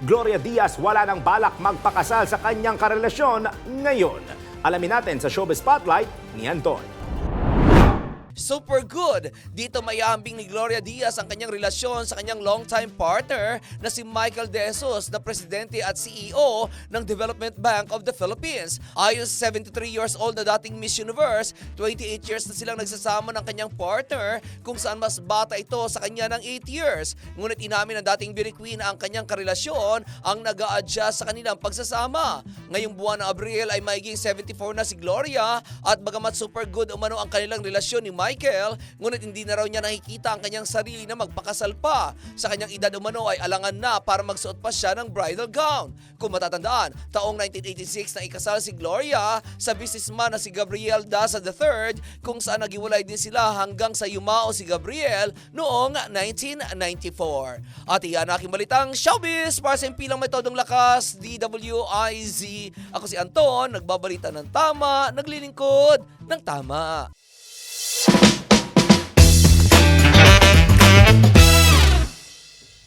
Gloria Diaz wala nang balak magpakasal sa kanyang karelasyon ngayon. Alamin natin sa Showbiz Spotlight ni Anton. Super good! Dito mayambing ni Gloria Diaz ang kanyang relasyon sa kanyang longtime partner na si Michael De Jesus na presidente at CEO ng Development Bank of the Philippines. Ayon sa 73 years old na dating Miss Universe, 28 years na silang nagsasama ng kanyang partner kung saan mas bata ito sa kanya ng 8 years. Ngunit inamin ng dating beauty queen ang kanyang karelasyon ang nag adjust sa kanilang pagsasama. Ngayong buwan ng Abril ay maiging 74 na si Gloria at bagamat super good umano ang kanilang relasyon ni Michael, ngunit hindi na raw niya nakikita ang kanyang sarili na magpakasal pa. Sa kanyang edad umano ay alangan na para magsuot pa siya ng bridal gown. Kung matatandaan, taong 1986 na ikasal si Gloria sa businessman na si Gabriel Daza III kung saan nagiwalay din sila hanggang sa yumao si Gabriel noong 1994. At iyan ang aking balitang showbiz para sa impilang metodong lakas, DWIZ. Ako si Anton, nagbabalita ng tama, naglilingkod ng tama.